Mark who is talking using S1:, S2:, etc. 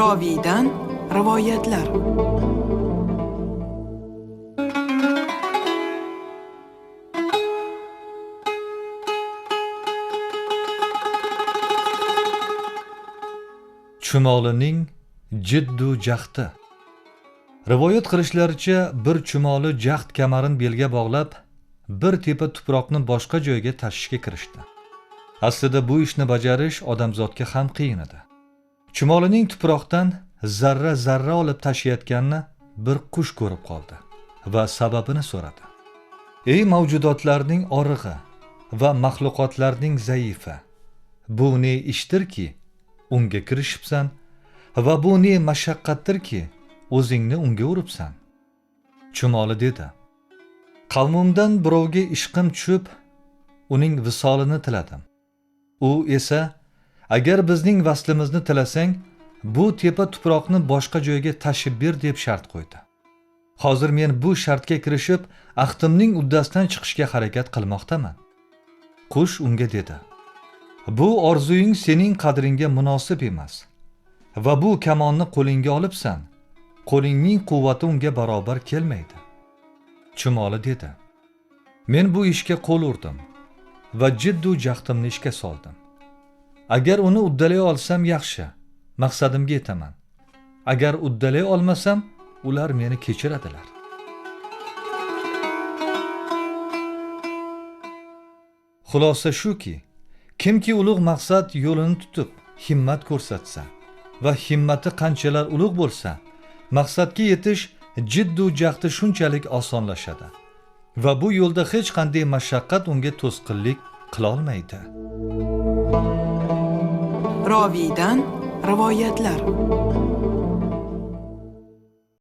S1: roviydan rivoyatlar.
S2: Chumolining jiddu jahdi rivoyat qilishlaricha bir chumoli jahd kamarin belga bog'lab bir tepa tuproqni boshqa joyga tashishga kirishdi. Aslida bu ishni bajarish odamzodga ham qiyin edi. Chumolining tuproqdan zarra zarra olib tashiyotganini bir qush ko'rib qoldi va sababini so'radi. Ey mavjudotlarning orig'i va maxluqotlarning zaifi bu ne ishdirki unga kirishibsan va bu ne mashaqqatdirki o'zingni unga uribsan? Chumoli dedi. Qavmimdan birovga ishqim tushib uning visolini tiladim. U esa agar bizning vaslimizni tilasang bu tepa tuproqni boshqa joyga tashib ber deb shart qo'ydi. Hozir men bu shartga kirishib ahdimning uddasidan chiqishga harakat qilmoqdaman. Qush unga dedi bu orzuying sening qadringga munosib emas va bu kamonni qo'lingga olibsan. Qo'lingning quvvati unga barobar kelmaydi. Chumoli dedi men bu ishga qo'l urdim va jiddu jahdimni ishga soldim. Agar uni uddalay olsam yaxshi maqsadimga yetaman. Agar uddalay olmasam ular meni kechiradilar. Xulosa shuki kimki ulug' maqsad yo'lini tutib himmat ko'rsatsa va himmati qanchalar ulug' bo'lsa maqsadga yetish jiddu jahdi shunchalik osonlashadi va bu yo'lda hech qanday mashaqqat unga to'sqinlik qilolmaydi.
S1: Roviydan rivoyatlar